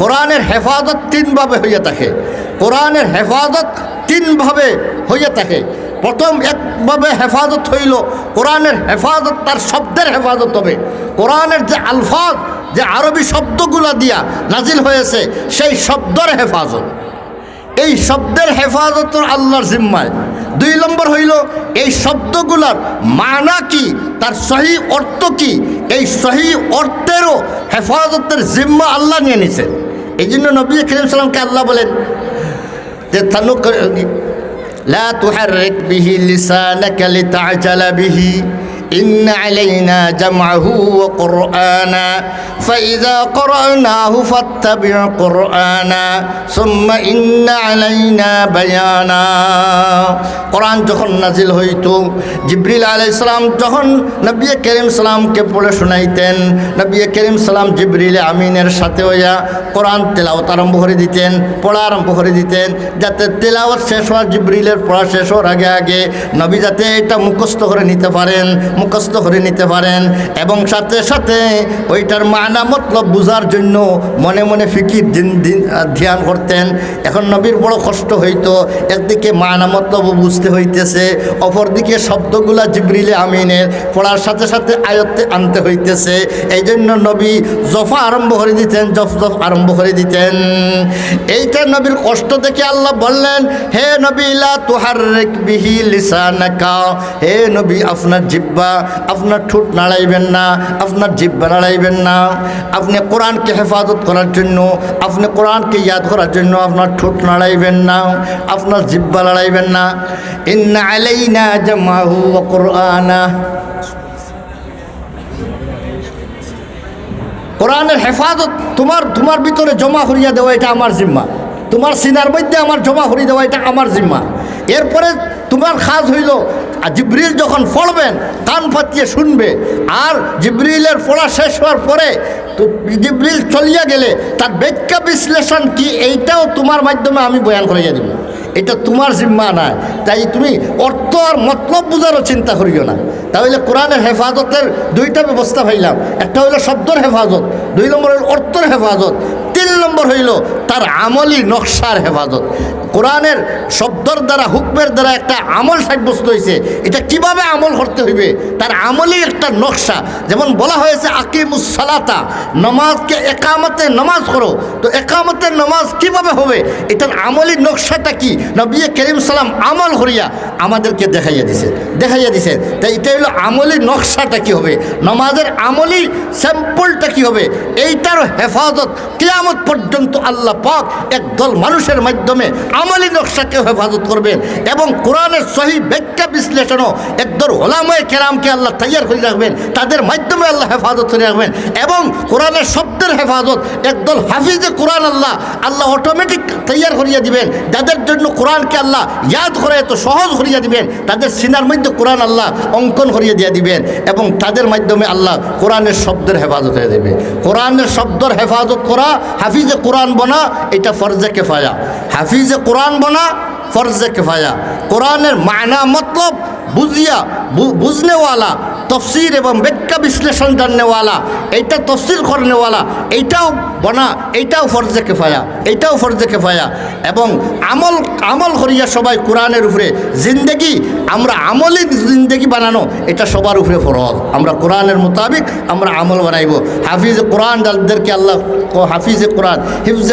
কোরআনের হেফাজত তিনভাবে হইয়া থাকে। কোরআনের হেফাজত তিনভাবে হইয়া থাকে। প্রথম একভাবে হেফাজত হইল, কোরআনের হেফাজত তার শব্দের হেফাজত হবে। কোরআনের যে আলফাজ, যে আরবি শব্দগুলো দিয়া নাজিল হয়েছে, সেই শব্দের হেফাজত। এই শব্দের হেফাজত আল্লাহর জিম্মায়। দুই নম্বর হইল, এই শব্দগুলার মানা কি, তার সহি অর্থ কি, এই সহি অর্থেরও হেফাজতের জিম্মা আল্লাহ নিয়ে নিছেন। এই জন্য নবী করিম সাল্লামকে আল্লাহ বলেন যে, তানু লা তুহারিক বিহি লিসানাকা লিতা'জালা বিহি। إن علينا جمعه وقرآنا فإذا قرأناه فاتبع قرآنا ثم إن علينا بيانا কোরআন যখন নাজিল হইত জিব্রিল আলাইসালাম যখন নবী করিম সালামকে পড়ে শোনাইতেন নবী করিম সালাম জিব্রিল আমিনের সাথে হইয়া কোরআন তেলাওত আরম্ভ করে দিতেন পড়া আরম্ভ করে দিতেন যাতে তেলাওয়াত শেষ হওয়ার জিব্রিলের পড়া শেষ হওয়ার আগে আগে নবী যাতে এটা মুখস্থ করে নিতে পারেন মুখস্থ করে নিতে পারেন এবং সাথে সাথে ওইটার মানা মতলব বোঝার জন্য মনে মনে ফিকির ধ্যান করতেন। এখন নবীর বড় কষ্ট হইতো, একদিকে মানা মতলব বুঝতে হইতেছে, অপরদিকে শব্দগুলা জিবরিলে আমিনের পড়ার সাথে সাথে আয়ত্তে আনতে হইতেছে। এই জন্য নবী জফা আরম্ভ করে দিতেন, জফ জফ আরম্ভ করে দিতেন। এইটা নবীর কষ্ট দেখে আল্লাহ বললেন, হে নবী, লা তুহার হে নবী, আপনার জিব্বা আপনার ঠোঁট নাড়াইবেন না, আপনার জিব্বা নাড়াইবেন না, আপনি কোরআনকে হেফাজত করার জন্য, আপনি কোরআনকে ইয়াদ করার জন্য আপনার ঠোঁট নাড়াইবেন না, আপনার জিব্বা লড়াইবেন না। ইন্না আলাইনা জামাহু কোরআনা। কোরআনের হেফাজত, তোমার তোমার ভিতরে জমা করিয়া দেওয়া এটা আমার জিম্মা। তোমার সিনার মধ্যে আমার জমা করিয়ে দেওয়া এটা আমার জিম্মা। এরপরে তোমার খাজ হইল আর জিব্রিল যখন পড়বেন, কান পাতিয়ে শুনবে। আর জিব্রিলের পড়া শেষ হওয়ার পরে তো জিব্রিল চলিয়া গেলে তার ব্যাখ্যা বিশ্লেষণ কি, এইটাও তোমার মাধ্যমে আমি বয়ান করিয়া দেব। এটা তোমার জিম্মা না তাই তুমি অর্থ আর মতলব বোঝারও চিন্তা করিও না। তাহলে কোরআনের হেফাজতের দুইটা ব্যবস্থা পাইলাম। একটা হইল শব্দর হেফাজত, দুই নম্বর হইল অর্থর হেফাজত। তিন নম্বর হইল, তার আমলি নকশার হেফাজত। কোরআনের শব্দর দ্বারা, হুকমের দ্বারা একটা আমল সাব্যস্ত হয়েছে এটা কীভাবে আমল করতে হইবে? তার আমলি একটা নকশা। যেমন বলা হয়েছে আকিমুসালাতা নমাজকে একামতে নমাজ করো। তো একামতের নমাজ কীভাবে হবে? এটার আমলি নকশাটা কি? নবী করিম সালাম আমল করিয়া আমাদেরকে দেখাইয়া দিছে দেখাইয়া দিছে। তাই এটা হলো আমলি নকশাটা কি হবে? নমাজের আমলি স্যাম্পলটা কি হবে? এইটার হেফাজত কিয়ামত পর্যন্ত আল্লাহ পাক একদল মানুষের মাধ্যমে আমলি নকশাকে হেফাজত করবেন এবং কোরআনের সহি ব্যাখ্যা বিশ্লেষণও একদল ওলাময় কেরামকে আল্লাহ তৈয়ার করে রাখবেন, তাদের মাধ্যমে আল্লাহ হেফাজত করে রাখবেন এবং কোরআনের শব্দের হেফাজত একদল হাফিজে কোরআন আল্লাহ আল্লাহ অটোমেটিক তৈয়ার করিয়া দিবেন। যাদের জন্য কোরআনকে আল্লাহ ইয়াদ করে এত সহজ করিয়া দিবেন, তাদের সিনার মধ্যে কোরআন আল্লাহ অঙ্কন করিয়া দিয়ে দিবেন এবং তাদের মাধ্যমে আল্লাহ কোরআনের শব্দের হেফাজত হয়ে দেবে। কোরআনের শব্দের হেফাজত করা হাফিজে কোরআন বনা, এটা ফরজে কেফায়া। হাফিজে কোরআন বনা, ফরজে কেফায়া। কোরআনের মায়না মতলব বুঝিয়া বুঝনেওয়ালা তফসির এবং ব্যাখ্যা বিশ্লেষণ জাননেওয়ালা, এইটা তফসির করনেওয়ালা, এইটাও বনা, এইটাও ফরজে কেফায়া, এইটাও ফরজে কেফায়া। এবং আমল আমল করিয়া সবাই কোরআনের উপরে জিন্দেগি, আমরা আমলি জিন্দেগি বানানো, এটা সবার উপরে ফরজ। আমরা কোরআনের মোতাবিক আমরা আমল বানাইব। হাফিজ কোরআন, যাদেরকে আল্লাহ হাফিজে কোরআন, হিফজে